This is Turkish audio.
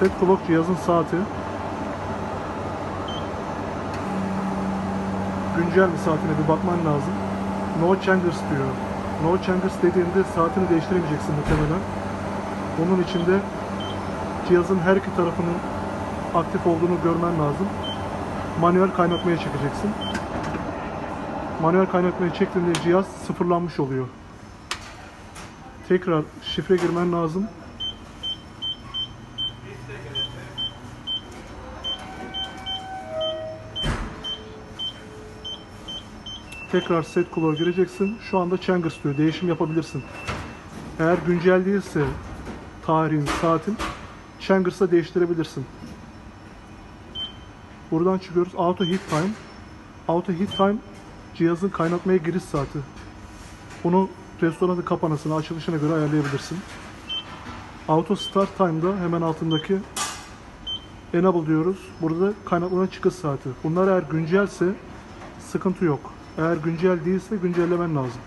Set clock cihazın saati. Güncel bir saatine bir bakman lazım. No changers diyor. No changers dediğinde saatini değiştiremeyeceksin muhtemelen. Onun içinde cihazın her iki tarafının aktif olduğunu görmen lazım. Manuel kaynatmaya çekeceksin. Manuel kaynatmaya çektiğinde cihaz sıfırlanmış oluyor. Tekrar şifre girmen lazım. Tekrar set color gireceksin. Şu anda Changers diyor. Değişim yapabilirsin. Eğer güncel değilse tarihin, saatin Changers'a değiştirebilirsin. Buradan çıkıyoruz. Auto Heat Time. Auto Heat Time cihazın kaynatmaya giriş saati. Bunu restoranın kapanmasına, açılışına göre ayarlayabilirsin. Auto Start Time'da hemen altındaki Enable diyoruz. Burada kaynatmadan çıkış saati. Bunlar eğer güncelse sıkıntı yok. Eğer güncel değilse güncellemen lazım.